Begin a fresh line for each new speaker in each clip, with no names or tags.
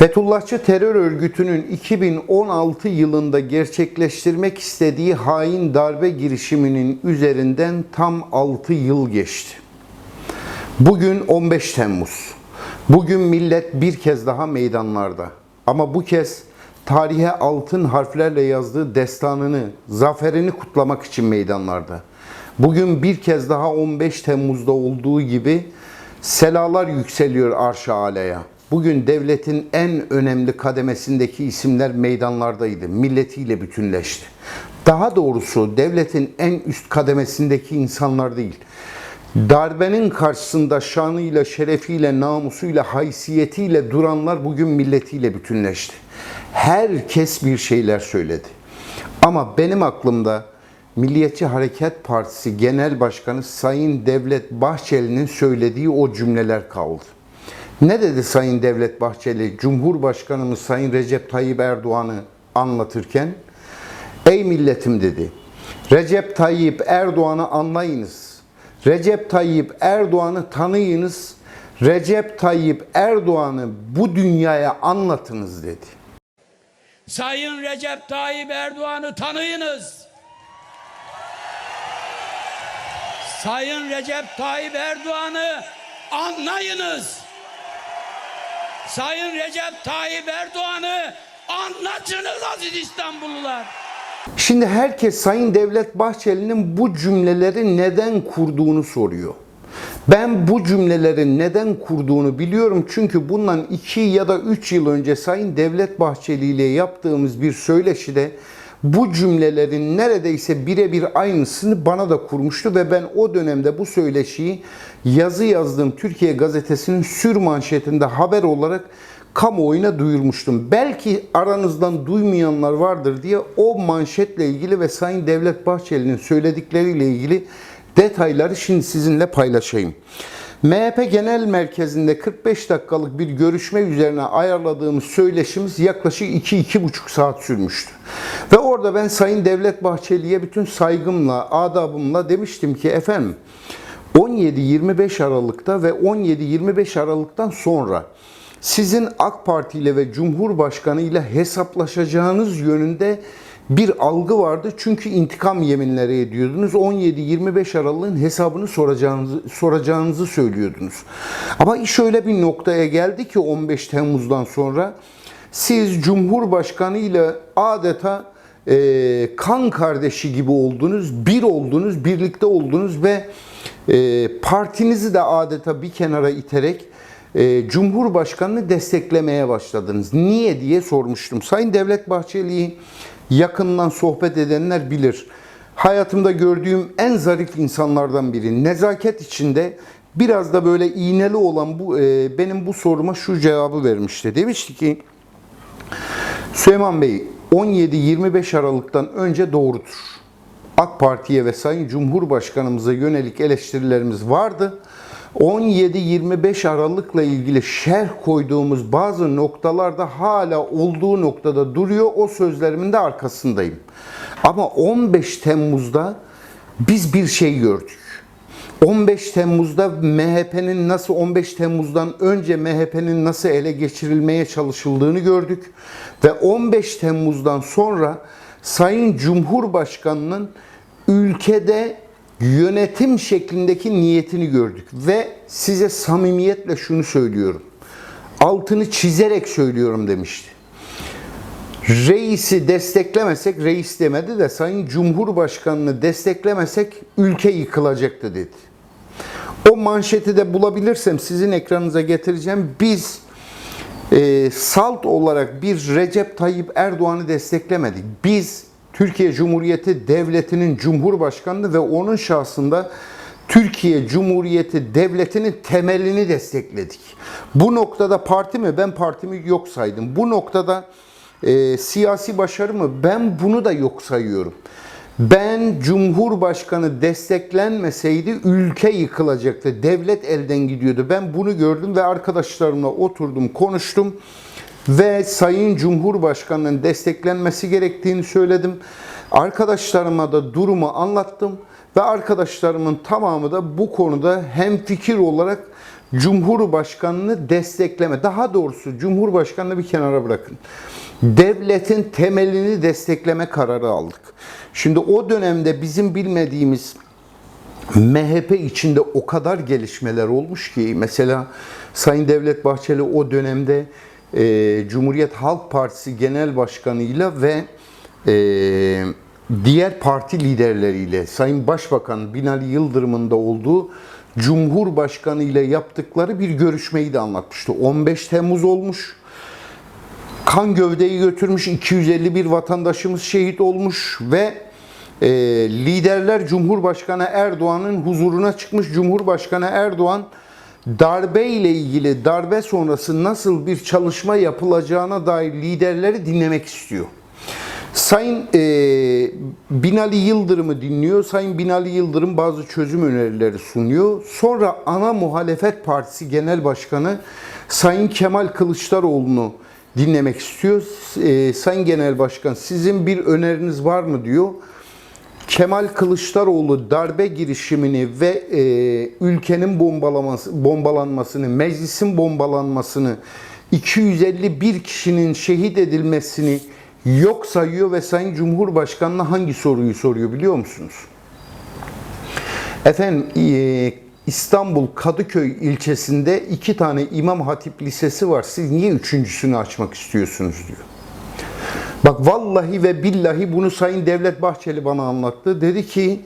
Fethullahçı terör örgütünün 2016 yılında gerçekleştirmek istediği hain darbe girişiminin üzerinden tam 6 yıl geçti. Bugün 15 Temmuz. Bugün millet bir kez daha meydanlarda. Ama bu kez tarihe altın harflerle yazdığı destanını, zaferini kutlamak için meydanlarda. Bugün bir kez daha 15 Temmuz'da olduğu gibi selalar yükseliyor arş-ı alaya. Bugün devletin en önemli kademesindeki isimler meydanlardaydı. Milletiyle bütünleşti. Daha doğrusu devletin en üst kademesindeki insanlar değil. Darbenin karşısında şanıyla, şerefiyle, namusuyla, haysiyetiyle duranlar bugün milletiyle bütünleşti. Herkes bir şeyler söyledi. Ama benim aklımda Milliyetçi Hareket Partisi Genel Başkanı Sayın Devlet Bahçeli'nin söylediği o cümleler kaldı. Ne dedi Sayın Devlet Bahçeli, Cumhurbaşkanımız Sayın Recep Tayyip Erdoğan'ı anlatırken? Ey milletim dedi. Recep Tayyip Erdoğan'ı anlayınız. Recep Tayyip Erdoğan'ı tanıyınız. Recep Tayyip Erdoğan'ı bu dünyaya anlatınız dedi.
Sayın Recep Tayyip Erdoğan'ı tanıyınız. Sayın Recep Tayyip Erdoğan'ı anlayınız. Sayın Recep Tayyip Erdoğan'ı anlatınız aziz İstanbullular.
Şimdi herkes Sayın Devlet Bahçeli'nin bu cümleleri neden kurduğunu soruyor. Ben bu cümleleri neden kurduğunu biliyorum çünkü bundan 2 ya da 3 yıl önce Sayın Devlet Bahçeli ile yaptığımız bir söyleşide bu cümlelerin neredeyse birebir aynısını bana da kurmuştu ve ben o dönemde bu söyleşiyi yazı yazdığım Türkiye Gazetesi'nin sür manşetinde haber olarak kamuoyuna duyurmuştum. Belki aranızdan duymayanlar vardır diye o manşetle ilgili ve Sayın Devlet Bahçeli'nin söyledikleriyle ilgili detayları şimdi sizinle paylaşayım. MHP Genel Merkezi'nde 45 dakikalık bir görüşme üzerine ayarladığımız söyleşimiz yaklaşık 2-2,5 saat sürmüştü. Ve orada ben Sayın Devlet Bahçeli'ye bütün saygımla, adabımla demiştim ki efendim 17-25 Aralık'ta ve 17-25 Aralık'tan sonra sizin AK Parti ile ve Cumhurbaşkanı ile hesaplaşacağınız yönünde bir algı vardı. Çünkü intikam yeminleri ediyordunuz. 17-25 Aralık'ın hesabını soracağınızı, soracağınızı söylüyordunuz. Ama iş öyle bir noktaya geldi ki 15 Temmuz'dan sonra siz Cumhurbaşkanı ile adeta e, kan kardeşi gibi oldunuz, bir oldunuz, birlikte oldunuz ve e, partinizi de adeta bir kenara iterek e, Cumhurbaşkanını desteklemeye başladınız. Niye diye sormuştum. Sayın Devlet Bahçeli'yi yakından sohbet edenler bilir. Hayatımda gördüğüm en zarif insanlardan biri. Nezaket içinde biraz da böyle iğneli olan bu e, benim bu soruma şu cevabı vermişti. Demişti ki Süleyman Bey 17-25 Aralık'tan önce doğrudur. AK Parti'ye ve Sayın Cumhurbaşkanımıza yönelik eleştirilerimiz vardı. 17-25 Aralık'la ilgili şerh koyduğumuz bazı noktalarda hala olduğu noktada duruyor. O sözlerimin de arkasındayım. Ama 15 Temmuz'da biz bir şey gördük. 15 Temmuz'da MHP'nin nasıl 15 Temmuz'dan önce MHP'nin nasıl ele geçirilmeye çalışıldığını gördük ve 15 Temmuz'dan sonra Sayın Cumhurbaşkanı'nın ülkede yönetim şeklindeki niyetini gördük ve size samimiyetle şunu söylüyorum. Altını çizerek söylüyorum demişti. Reisi desteklemesek, reis demedi de Sayın Cumhurbaşkanını desteklemesek ülke yıkılacaktı dedi. O manşeti de bulabilirsem sizin ekranınıza getireceğim. Biz e, salt olarak bir Recep Tayyip Erdoğan'ı desteklemedik. Biz Türkiye Cumhuriyeti Devleti'nin Cumhurbaşkanı ve onun şahsında Türkiye Cumhuriyeti Devleti'nin temelini destekledik. Bu noktada parti mi? Ben partimi yok saydım. Bu noktada e, siyasi başarı mı? Ben bunu da yok sayıyorum. Ben Cumhurbaşkanı desteklenmeseydi ülke yıkılacaktı. Devlet elden gidiyordu. Ben bunu gördüm ve arkadaşlarımla oturdum, konuştum ve Sayın Cumhurbaşkanı'nın desteklenmesi gerektiğini söyledim. Arkadaşlarıma da durumu anlattım ve arkadaşlarımın tamamı da bu konuda hem fikir olarak Cumhurbaşkanını destekleme, daha doğrusu Cumhurbaşkanını bir kenara bırakın. Devletin temelini destekleme kararı aldık. Şimdi o dönemde bizim bilmediğimiz MHP içinde o kadar gelişmeler olmuş ki mesela Sayın Devlet Bahçeli o dönemde e, Cumhuriyet Halk Partisi Genel Başkanı'yla ve e, diğer parti liderleriyle Sayın Başbakan Binali Yıldırım'ın da olduğu Cumhurbaşkanı ile yaptıkları bir görüşmeyi de anlatmıştı. 15 Temmuz olmuş kan gövdeyi götürmüş 251 vatandaşımız şehit olmuş ve e, liderler Cumhurbaşkanı Erdoğan'ın huzuruna çıkmış. Cumhurbaşkanı Erdoğan darbe ile ilgili darbe sonrası nasıl bir çalışma yapılacağına dair liderleri dinlemek istiyor. Sayın e, Binali Yıldırım'ı dinliyor. Sayın Binali Yıldırım bazı çözüm önerileri sunuyor. Sonra ana muhalefet partisi genel başkanı Sayın Kemal Kılıçdaroğlu'nu dinlemek istiyor. E, Sayın Genel Başkan sizin bir öneriniz var mı diyor. Kemal Kılıçdaroğlu darbe girişimini ve e, ülkenin bombalaması, bombalanmasını, meclisin bombalanmasını, 251 kişinin şehit edilmesini yok sayıyor ve Sayın Cumhurbaşkanı'na hangi soruyu soruyor biliyor musunuz? Efendim e, İstanbul Kadıköy ilçesinde iki tane İmam Hatip Lisesi var. Siz niye üçüncüsünü açmak istiyorsunuz diyor. Bak vallahi ve billahi bunu Sayın Devlet Bahçeli bana anlattı. Dedi ki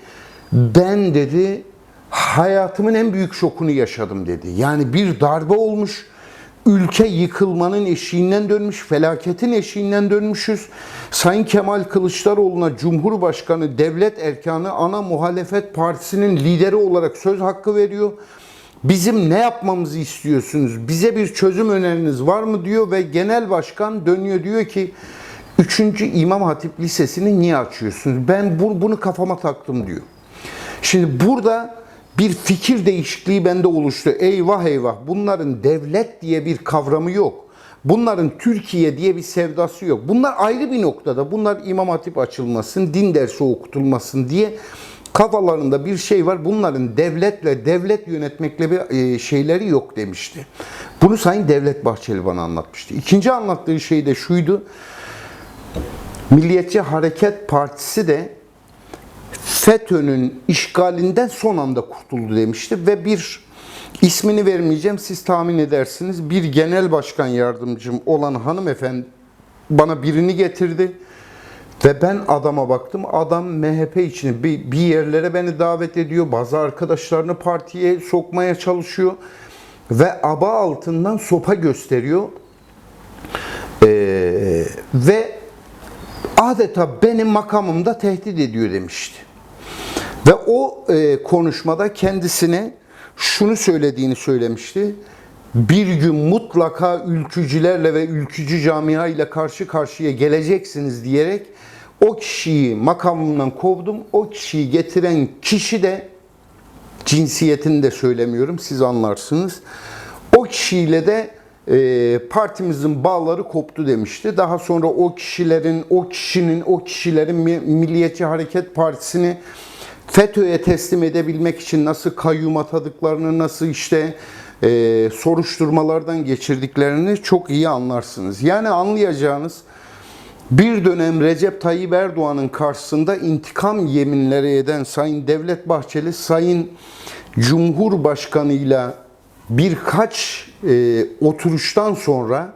ben dedi hayatımın en büyük şokunu yaşadım dedi. Yani bir darbe olmuş. Ülke yıkılmanın eşiğinden dönmüş, felaketin eşiğinden dönmüşüz. Sayın Kemal Kılıçdaroğlu'na Cumhurbaşkanı, devlet erkanı, ana muhalefet partisinin lideri olarak söz hakkı veriyor. Bizim ne yapmamızı istiyorsunuz? Bize bir çözüm öneriniz var mı diyor ve genel başkan dönüyor diyor ki 3. İmam Hatip Lisesi'ni niye açıyorsunuz? Ben bu- bunu kafama taktım diyor. Şimdi burada bir fikir değişikliği bende oluştu. Eyvah eyvah bunların devlet diye bir kavramı yok. Bunların Türkiye diye bir sevdası yok. Bunlar ayrı bir noktada. Bunlar İmam Hatip açılmasın, din dersi okutulmasın diye kafalarında bir şey var. Bunların devletle, devlet yönetmekle bir e, şeyleri yok demişti. Bunu Sayın Devlet Bahçeli bana anlatmıştı. İkinci anlattığı şey de şuydu. Milliyetçi Hareket Partisi de FETÖ'nün işgalinden son anda kurtuldu demişti ve bir ismini vermeyeceğim siz tahmin edersiniz. Bir genel başkan yardımcım olan hanımefendi bana birini getirdi ve ben adama baktım. Adam MHP için bir, bir yerlere beni davet ediyor. Bazı arkadaşlarını partiye sokmaya çalışıyor ve aba altından sopa gösteriyor. Ee, ve adeta benim makamımda tehdit ediyor demişti. Ve o e, konuşmada kendisine şunu söylediğini söylemişti. Bir gün mutlaka ülkücülerle ve ülkücü camia ile karşı karşıya geleceksiniz diyerek o kişiyi makamından kovdum. O kişiyi getiren kişi de cinsiyetini de söylemiyorum siz anlarsınız. O kişiyle de e, partimizin bağları koptu demişti. Daha sonra o kişilerin, o kişinin, o kişilerin Mi- Milliyetçi Hareket Partisi'ni FETÖ'ye teslim edebilmek için nasıl kayyum atadıklarını, nasıl işte e, soruşturmalardan geçirdiklerini çok iyi anlarsınız. Yani anlayacağınız bir dönem Recep Tayyip Erdoğan'ın karşısında intikam yeminleri eden Sayın Devlet Bahçeli, Sayın Cumhurbaşkanı'yla birkaç e, oturuştan sonra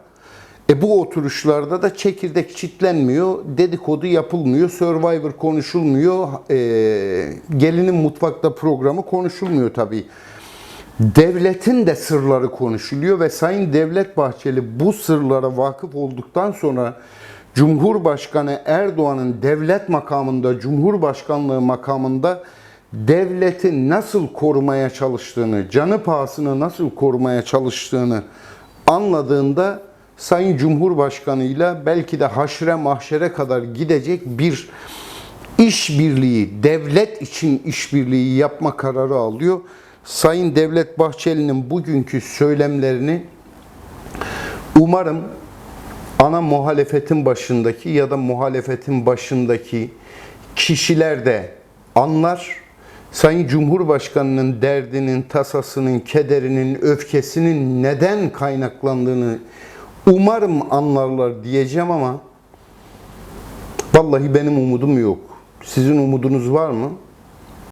e, bu oturuşlarda da çekirdek çitlenmiyor, dedikodu yapılmıyor, Survivor konuşulmuyor, e, gelinin mutfakta programı konuşulmuyor tabii. Devletin de sırları konuşuluyor ve Sayın Devlet Bahçeli bu sırlara vakıf olduktan sonra Cumhurbaşkanı Erdoğan'ın devlet makamında, Cumhurbaşkanlığı makamında devleti nasıl korumaya çalıştığını, canı pahasına nasıl korumaya çalıştığını anladığında Sayın Cumhurbaşkanı ile belki de haşre mahşere kadar gidecek bir işbirliği, devlet için işbirliği yapma kararı alıyor. Sayın Devlet Bahçeli'nin bugünkü söylemlerini umarım ana muhalefetin başındaki ya da muhalefetin başındaki kişiler de anlar. Sayın Cumhurbaşkanı'nın derdinin, tasasının, kederinin, öfkesinin neden kaynaklandığını umarım anlarlar diyeceğim ama vallahi benim umudum yok. Sizin umudunuz var mı?